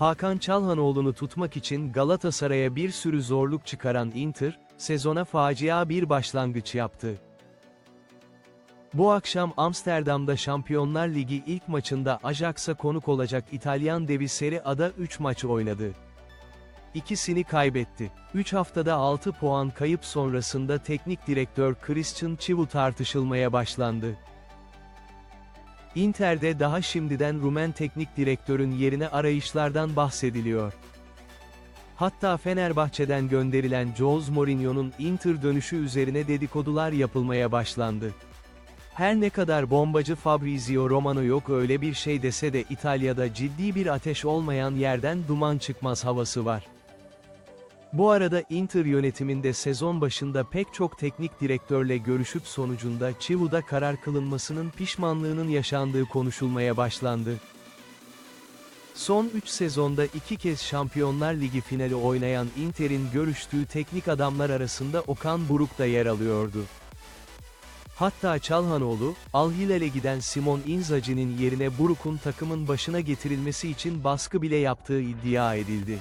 Hakan Çalhanoğlu'nu tutmak için Galatasaray'a bir sürü zorluk çıkaran Inter, sezona facia bir başlangıç yaptı. Bu akşam Amsterdam'da Şampiyonlar Ligi ilk maçında Ajax'a konuk olacak İtalyan devi Serie A'da 3 maç oynadı. İkisini kaybetti. 3 haftada 6 puan kayıp sonrasında teknik direktör Christian Chivu tartışılmaya başlandı. Inter'de daha şimdiden Rumen teknik direktörün yerine arayışlardan bahsediliyor. Hatta Fenerbahçe'den gönderilen Jose Mourinho'nun Inter dönüşü üzerine dedikodular yapılmaya başlandı. Her ne kadar bombacı Fabrizio Romano yok öyle bir şey dese de İtalya'da ciddi bir ateş olmayan yerden duman çıkmaz havası var. Bu arada Inter yönetiminde sezon başında pek çok teknik direktörle görüşüp sonucunda Chivu'da karar kılınmasının pişmanlığının yaşandığı konuşulmaya başlandı. Son 3 sezonda iki kez Şampiyonlar Ligi finali oynayan Inter'in görüştüğü teknik adamlar arasında Okan Buruk da yer alıyordu. Hatta Çalhanoğlu, Al Hilal'e giden Simon Inzaghi'nin yerine Buruk'un takımın başına getirilmesi için baskı bile yaptığı iddia edildi.